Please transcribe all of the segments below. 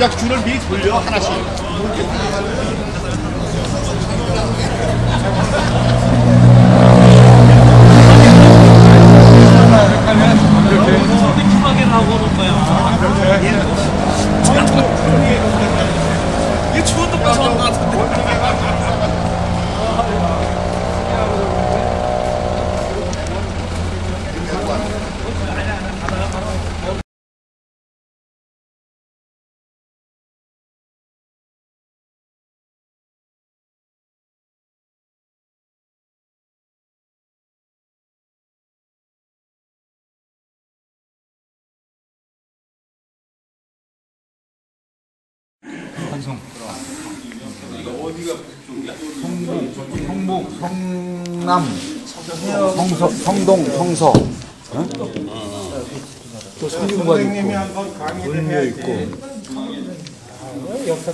야 줄을 미리 돌려 하나씩. 성북, 성남, 성서, 성동, 성서. 어? 또 성균관 있고, 을묘 있고.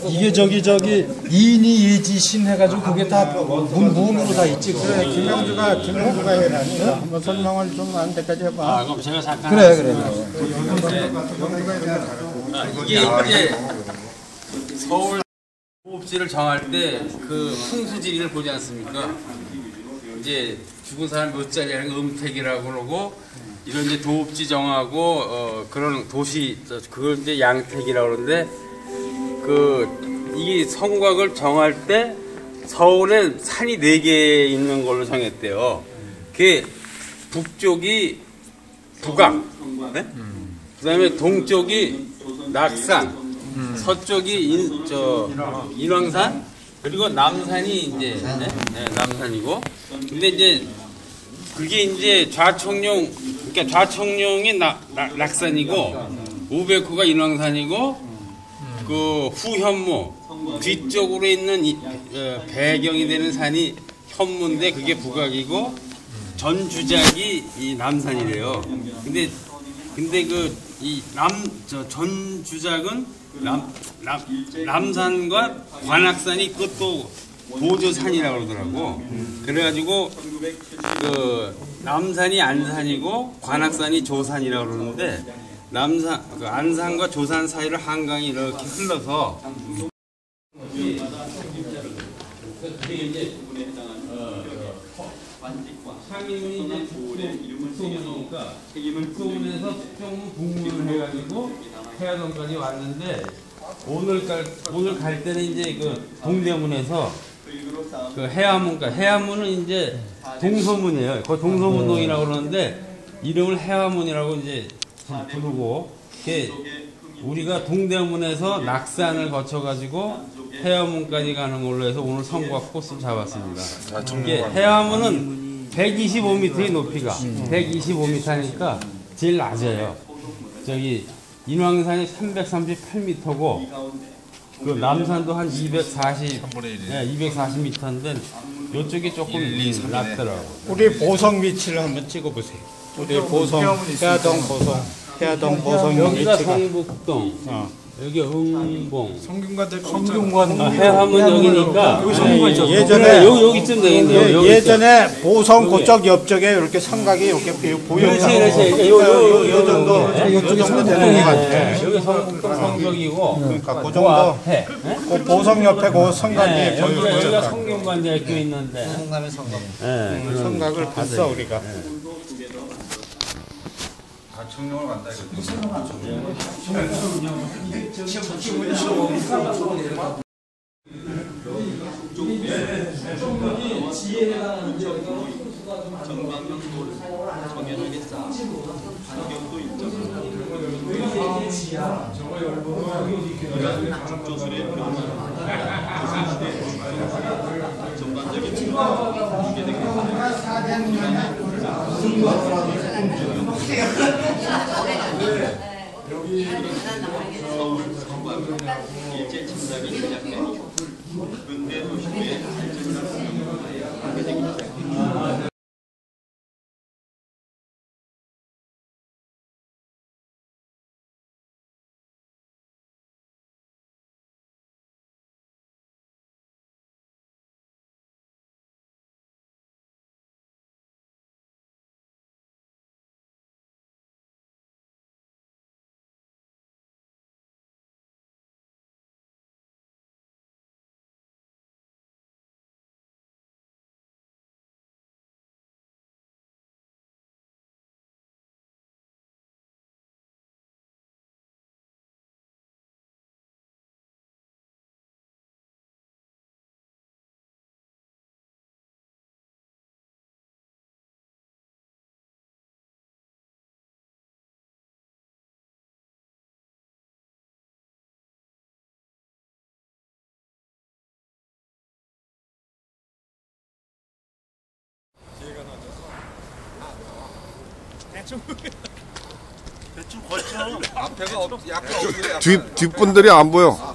이게 저기 저기 이인이 예지신 해가지고 그게 다 문부음으로 다 있지. 그래. 김명주가 김명주가 해라니까 한번 설명을 좀안 때까지 해봐. 아, 그럼 제가 잠깐. 그래 그래. 아, 이게 이제 서울 호흡지를 정할 때 그 풍수지리를 보지 않습니까? 이제 죽은 사람 몇 자리라는 거 음택이라고 그러고 이런 이제 도읍지 정하고 어 그런 도시 저 그걸 이제 양택이라고 그러는데 그 이게 성곽을 정할 때 서울에 산이 네 개 있는 걸로 정했대요. 그게 북쪽이 북강, 네? 그다음에 동쪽이 낙산, 서쪽이 인, 저 인왕산, 그리고 남산이 이제 네? 네, 남산이고, 근데 이제 그게 이제 좌청룡, 그러니까 좌청룡이 나, 나- 낙산이고 우베크가 인왕산이고 그 후현무 뒤쪽으로 있는 이, 어, 배경이 되는 산이 현무인데 그게 북악이고 전주작이 이 남산이래요. 근데 근데 그 이 남 저 전주작은 남, 남 남산과 관악산이 그것도 보조산이라고 그러더라고. 그래가지고 그 남산이 안산이고 관악산이 조산이라고 그러는데 남산 그 안산과 조산 사이를 한강이 이렇게 흘러서 상임이 이제 북소문이니까 북소문에서 숙정문 북문을 해가지고 해화동까지 왔는데 오늘 갈 오늘 갈 때는 이제 그 동대문에서 그 해화문까 해화문은 이제 동서문이에요. 그 동서문동이라고 그러는데 이름을 해화문이라고 이제 부르고 이게 우리가 동대문에서 낙산을 거쳐가지고 해화문까지 가는 걸로 해서 오늘 성곽 코스를 잡았습니다. 이게 해화문은 125m의 높이가 125m니까 제일 낮아요. 저기 인왕산이 338m고 그 남산도 한 240, 네, 240m인데 이쪽이 조금 낮더라고. 우리 보성 위치를 한번 찍어보세요. 우리 보성 해화동 보성 해화동 보성 여기가 위치가. 성북동, 여기 흥봉, 성균관 아, 해화문 여기니까. 예전에 그래, 여기 여기쯤 되겠네요. 예, 여기 예전에 보성 그쪽 옆쪽에 이렇게 성곽이 이렇게 보였다. 그렇지, 그렇지. 요, 요, 요, 요, 정도. 요, 요 정도 되는 것 같아. 여기 성북동 성벽이고. 그러니까 그그 정도. 앞에. 그 보성 옆에 그 성곽이 네, 여기가, 여기가 보였다. 성균관 대학교 있는데. 성남의 성곽. 네, 그런 성곽을 봤어 우리가. 아, 정령으로 간다 이거. 무슨 상관 정령? 정령 이게 지금 지금 지금 정령이 지혜에 관한 문제였던 정방명도를 정해주겠다. 반경도 있죠. 이게 지야. 저거 열보면 조술의 변화, 조선시대 전반적인 변화가 되게 됩니다. 해주세요. 여기 전반부하고 일제 침략이 시작된 근대 도시의 일제 침략 뒷 뒷분들이 안 보여.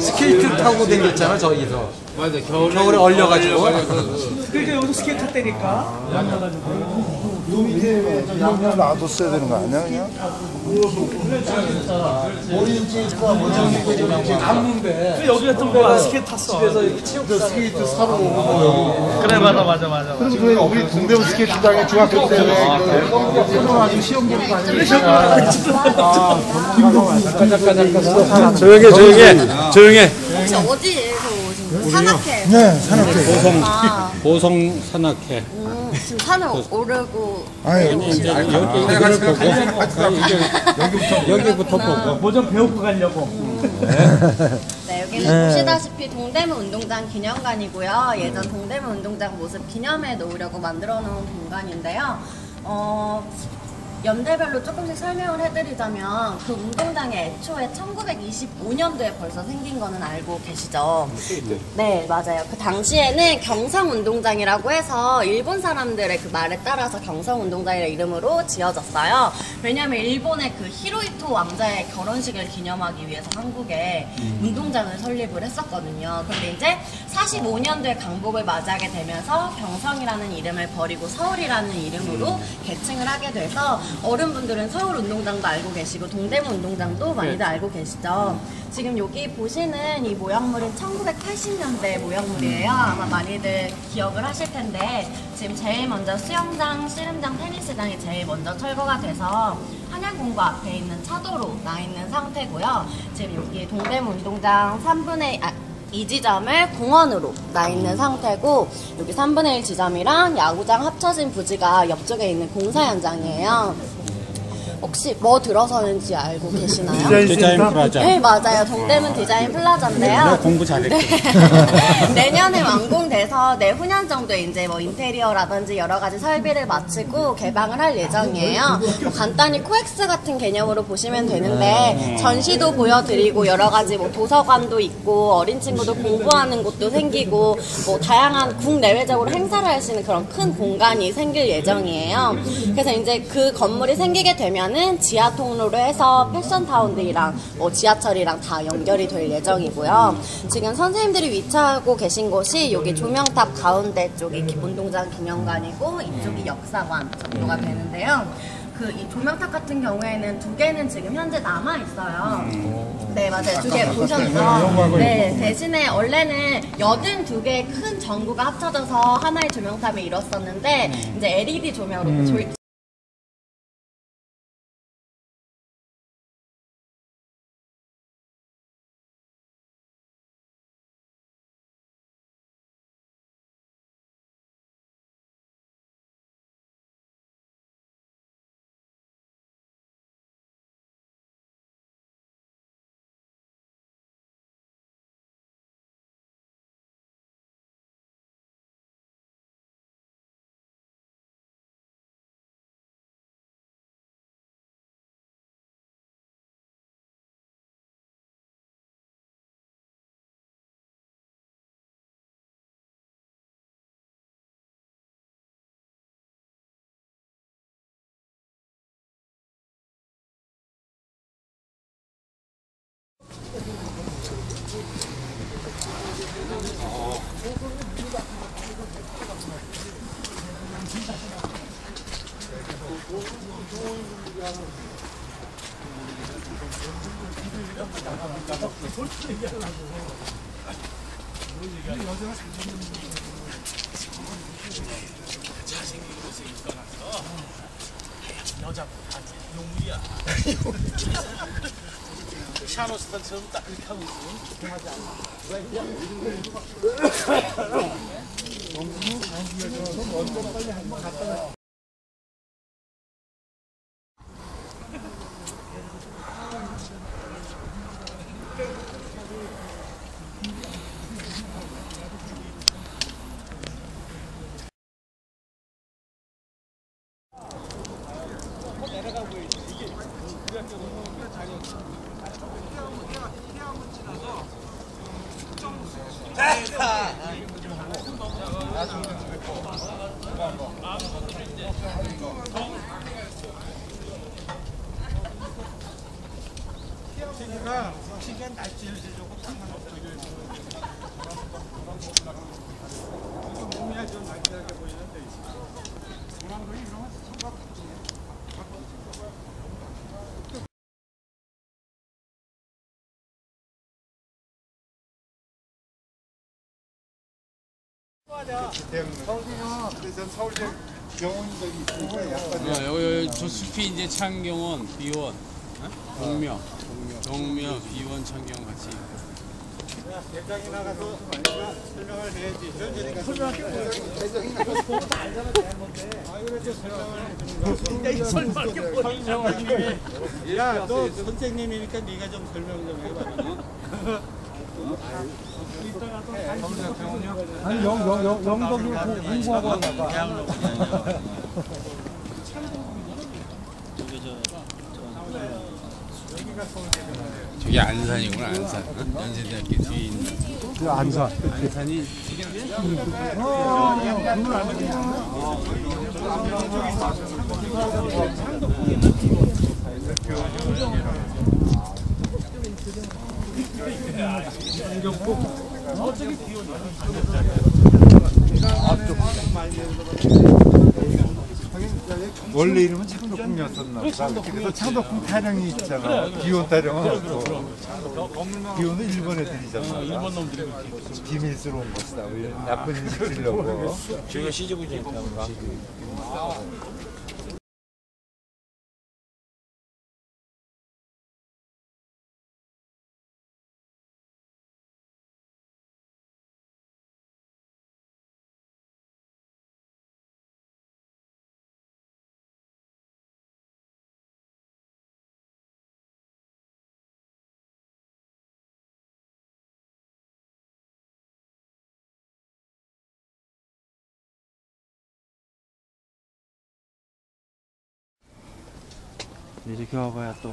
스케이트 타고 댕겼잖아 저기서. 맞아 겨울에, 겨울에 얼려가지고. 그러니까 여기서 스케이트 탔다니까. 양념 놔뒀어야 되는 거 아니야 그냥? 갔는데 여기 같은 거 스케이트 탔어. 집에서 이렇게 체육관 스케이트 사러 오고 그래 맞아 맞아 맞아. 그래서 그 우리 동대문 스케이트장에 중학교 때 끊어가지고 시험 보는 거 아니야? 조용해 조용해 조용해. 혹시 어디에서 오신 거예요? 산악회. 네, 산악회. 보성 아, 보성 산악회. 음, 지금 산을 오르고 아니, 이제 여기 여기를 보고 여기 여기부터 보고 뭐좀 배우고 가려고. 네, 여기는 보시다시피 동대문 운동장 기념관이고요. 예전 동대문 운동장 모습 기념해 놓으려고 만들어 놓은 공간인데요. 어, 연대별로 조금씩 설명을 해드리자면 그 운동장이 애초에 1925년도에 벌써 생긴 거는 알고 계시죠? 네, 맞아요. 그 당시에는 경성운동장이라고 해서 일본 사람들의 그 말에 따라서 경성운동장이라는 이름으로 지어졌어요. 왜냐면 일본의 그 히로히토 왕자의 결혼식을 기념하기 위해서 한국에 운동장을 설립을 했었거든요. 근데 이제 45년도에 강복을 맞이하게 되면서 경성이라는 이름을 버리고 서울이라는 이름으로 개칭을 하게 돼서 어른분들은 서울 운동장도 알고 계시고 동대문 운동장도 많이들 알고 계시죠. 지금 여기 보시는 이 모형물은 1980년대 모형물이에요. 아마 많이들 기억을 하실 텐데 지금 제일 먼저 수영장, 씨름장, 테니스장이 제일 먼저 철거가 돼서 한양공고 앞에 있는 차도로 나 있는 상태고요. 지금 여기 동대문 운동장 3분의 아, 이 지점을 공원으로 나 있는 상태고 여기 3분의 1 지점이랑 야구장 합쳐진 부지가 옆쪽에 있는 공사 현장이에요. 혹시 뭐 들어서는지 알고 계시나요? 디자인 프라자. 네 맞아요 동대문 디자인 플라자인데요 내가 공부 잘했거든. 네. 내년에 완공돼서 내후년 정도에 이제 뭐 인테리어라든지 여러 가지 설비를 마치고 개방을 할 예정이에요 뭐 간단히 코엑스 같은 개념으로 보시면 되는데 전시도 보여드리고 여러 가지 뭐 도서관도 있고 어린 친구도 공부하는 곳도 생기고 뭐 다양한 국내외적으로 행사를 할 수 있는 그런 큰 공간이 생길 예정이에요 그래서 이제 그 건물이 생기게 되 면은 지하 통로로 해서 패션타운들이랑 뭐 지하철이랑 다 연결이 될 예정이고요. 지금 선생님들이 위치하고 계신 곳이 여기 조명탑 가운데 쪽이 운동장 기념관이고 이쪽이 역사관 정도가 되는데요. 그이 조명탑 같은 경우에는 두 개는 지금 현재 남아 있어요. 네 맞아요 두 개 보셨죠? 네 대신에 원래는 여든 두 개의 큰 전구가 합쳐져서 하나의 조명탑을 이뤘었는데 이제 LED 조명으로 조- 서울대 병원 저기 있으니까 약간 야, 여기, 여기 저 숲이 이제 창경원, 비원, 어? 동묘, 동묘, 비원, 창경 같이. 대장이 나가서 설명을 해야지. 현진이가 설명할 게 뭐야? 설명할 게 뭐야. 야, 너 선생님이니까 네가 좀 설명 좀 해봐. 아니 영, 영, 영, 영덕이 고- 공부하고 왔나 봐. 저기 안산이구나, 안산. 어? 연세대학교 뒤에 있는. 그 안산. 안산이 원래 이름은 창덕궁이었었나 보다. 그래서 창덕궁 타령이 있잖아. 기원 타령은 없고. 기원은 일본 애들이잖아. 일본 놈들이 비밀스러운 것이다. 왜 나쁜 인식 주려고. 이렇게 와봐야 또.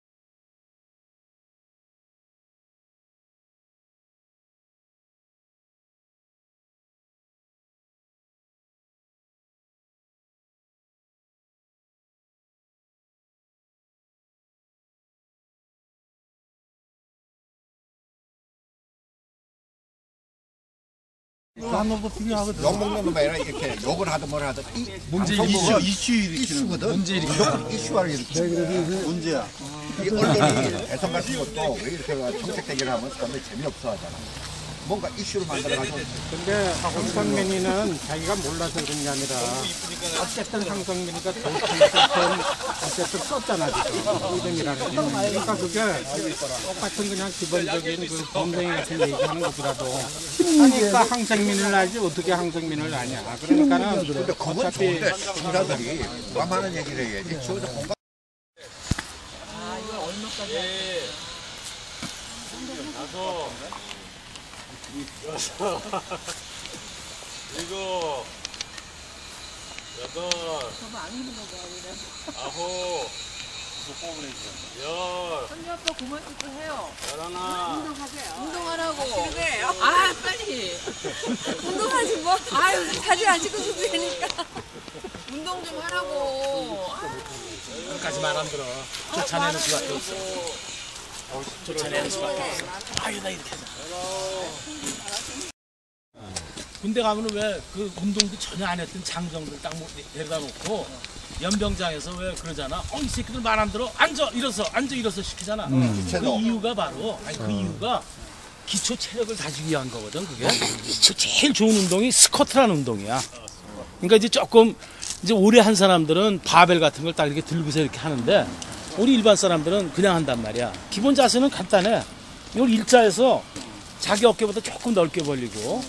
욕 먹는 놈이 아니라 이렇게 욕을 하든 뭘 하든 이 문제 이슈 이슈 이슈거든. 문제 일으키는 이슈하는 이렇게. 문제야. 이 언론이 대선 같은 것도 왜 이렇게 정책대결을 하면 사람들이 재미없어 하잖아. 뭔가 이슈를 만들어가지고 근데 황성민이는 자기가 몰라서 그런 게 아니라 어쨌든 황성민이가 정치권 어쨌든 썼잖아 지금. 이름이라는 게. 그러니까 그게 똑같은 그냥 기본적인 그 범죄 같은 얘기하는 것보다도 하니까 황성민을 알지 어떻게 황성민을 아냐. 그러니까는 근데 그건 어차피 좋은데 시민자들이 공감하는 얘기를 해야지. 저도 공감. 일곱, 여덟, 아홉, 열, 언니 아빠 그만 찍고 해요. 열하나, 운동하라고. 아 빨리. 운동하지 뭐. 아유 사진 안 찍어줘도 되니까. 운동 좀 하라고. 까지만 안 들어. 쫓아내는 수밖에 없어. 쫓아내는 수밖에 없어. 아유 나 이렇게 해서. 군대 가면은 왜그 운동도 전혀 안 했던 장정들 딱 모- 데려다 놓고 연병장에서 왜 그러잖아. 어 이 새끼들 말 안 들어. 앉아 일어서 앉아 일어서 시키잖아. 그 이유가 바로 아니 그 이유가 기초 체력을 다지기 위한 거거든 그게. 기초 제일 좋은 운동이 스쿼트라는 운동이야. 그러니까 이제 조금 이제 오래 한 사람들은 바벨 같은 걸 딱 이렇게 들고서 이렇게 하는데 우리 일반 사람들은 그냥 한단 말이야. 기본 자세는 간단해. 이걸 일자에서 자기 어깨보다 조금 넓게 벌리고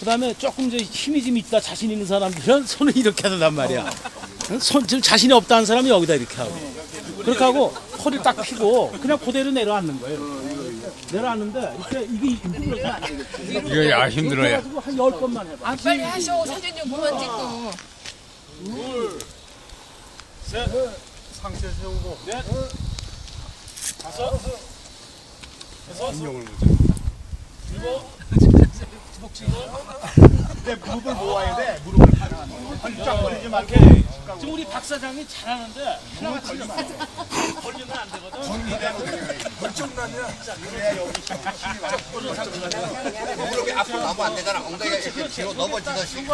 그다음에 조금 이제 힘이 좀 있다 자신 있는 사람들은 손을 이렇게 한단 말이야. 손 지금 자신이 없다는 사람이 여기다 이렇게 하고 그렇게 하고 허리 딱 펴고 그냥 그대로 내려앉는 거예요. 내려앉는데 이렇게 이게 되겠지. 이거 야 힘들어요. 그래가지고 한열 번만 해봐. 아 빨리 하셔. 사진 좀 그만 찍고. 상체 세우고, 무릎을 모아야 돼. 무릎을 쫙 버리지 말고. 지금 우리 박 사장이 잘하는데 하나만 걸려 걸리면 안 되거든. 무릎이 앞으로 가면 안 되잖아. 엉덩이가 이렇게 뒤로 넘어지듯이.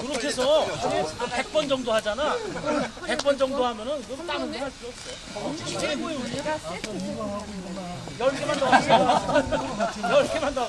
그렇게 해서 100번 정도 하잖아. 100번 정도 하면은 그럼 다른 데할 필요 없어. 최고의 우리. 10개만 더 하세요. 10개만 더.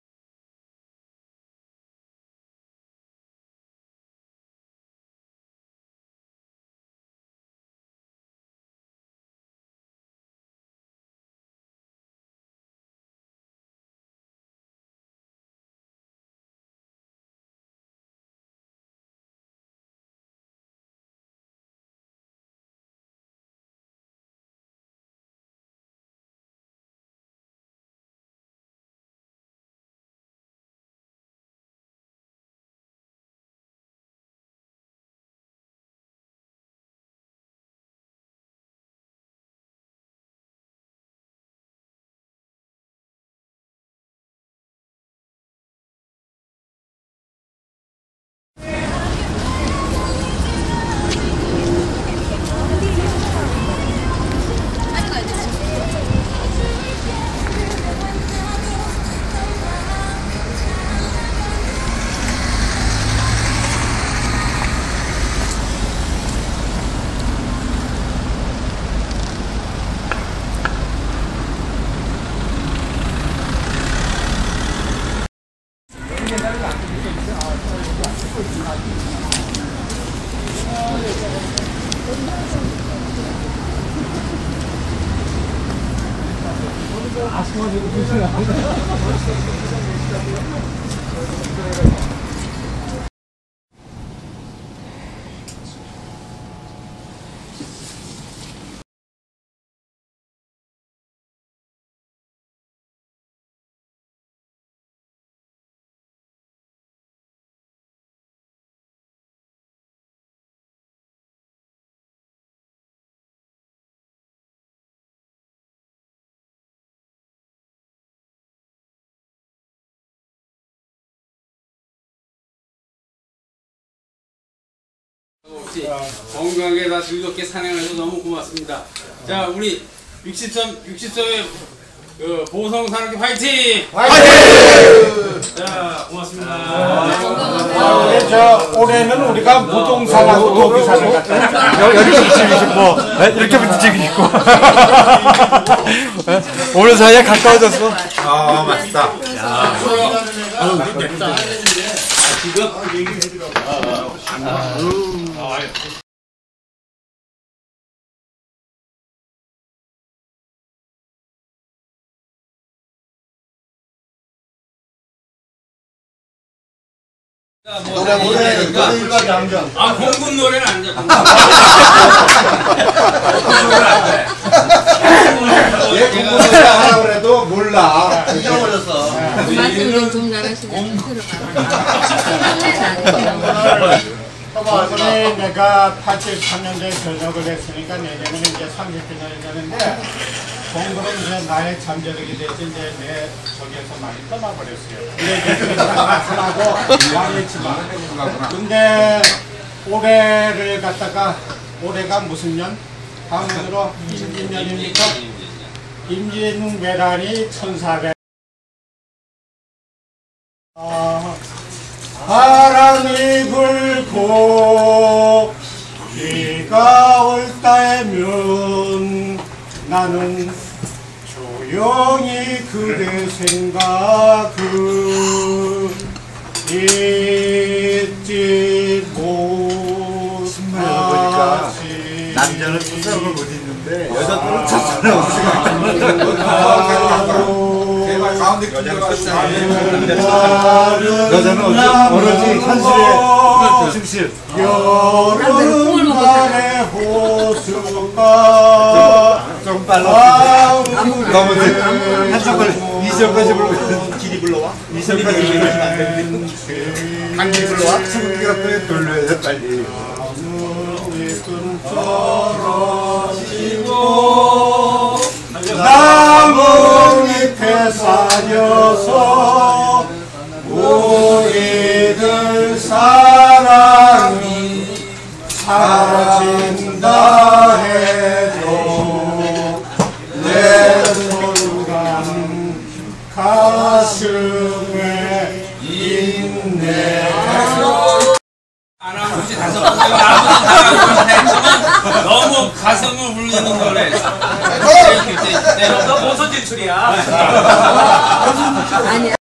건강하게 다 즐겁게 산행해서 너무 고맙습니다. 자, 우리 60점, 60점의 그 보성 산악회 화이팅! 화이팅! 자, 고맙습니다. 아, 우리 저 올해는 우리가 무동산하고 도비산을 갖다 이렇게 붙이고 싶고 네? 이렇게 붙이고 싶고 오늘 사이에 가까워졌어 아 맛있다 노래 노래 노래 장전. 아 공군 노래는 안 돼. 공군 노래는 안 돼. 얘 공부를 하라 그래도 몰라. 잊어버렸어. 말씀을 좀 잘하시네. 들어가. 이번에 내가 83년도에 전역을 했으니까 내년에는 이제 30주년이 되는데 공부는 이제 나의 잠재력이 됐지 이제 내 저기에서 많이 떠나버렸어요. 이제 말씀하고 왕했지만 근데 올해를 갖다가 올해가 무슨 년? 다음으로 임진년입니까? 임진왜란이 1400 아, 바람이 불 고 비가 올 때면 나는 조용히 그대 생각을 잊지 못하지. 남자는 수석을 못 입는데 여자들은 첫사랑 가운데 여자는 여자는 오로지 현실에 충실 여름 날의 호수가 조금 빨라. 너무 한쪽을 이절까지 부르고 길이 불러와? 이절까지 부르면 안 되는데 강길이 불러와? 수국기가 또 돌려야 돼 빨리. 나뭇잎에 쌓여서 우리들 가슴을 울리는 노래. 너 무슨 진출이야? 아니야.